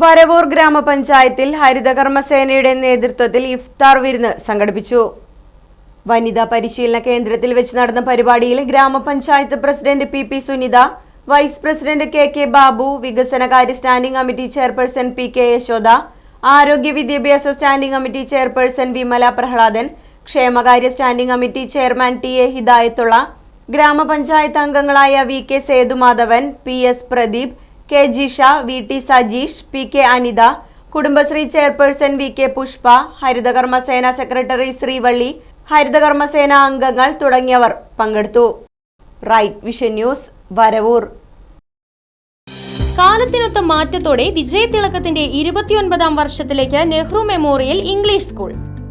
വരവൂർ ഗ്രാമപഞ്ചായത്തിൽ ഹരിതകർമ്മസേനയുടെ നേതൃത്വത്തിൽ ഇഫ്താർ വിരുന്ന് സംഘടിപ്പിച്ചു. വനിതാ പരിശീലന കേന്ദ്രത്തിൽ വെച്ച് നടന്ന പരിപാടിയിൽ ഗ്രാമപഞ്ചായത്ത് president P P Sunitha vice president K K Babu വികസനകാര്യ standing committee chairperson P K Yashoda ആരോഗ്യ വിദ്യാഭ്യാസ standing committee chairperson Vimala Prahladan ക്ഷേമകാര്യ standing committee chairman T A Hidayathulla ഗ്രാമപഞ്ചായത്ത് അംഗങ്ങളായ V K Sethumadhavan P S Pradeep K Jisha V T Sajeesh P K Anitha Kudumbashree chairperson V K Pushpa Harithakarmasena secretary Srivalli Harithakarmasena അംഗങ്ങൾ തുടങ്ങിയവർ പങ്കെടുത്തു. Right vision news Varavoor. കാലത്തിനൊത്ത മാറ്റത്തോടെ വിജയതിളക്കത്തിന്റെ ഇരുപത്തിയൊൻപതാം വർഷത്തിലേക്ക് Nehru memorial English school.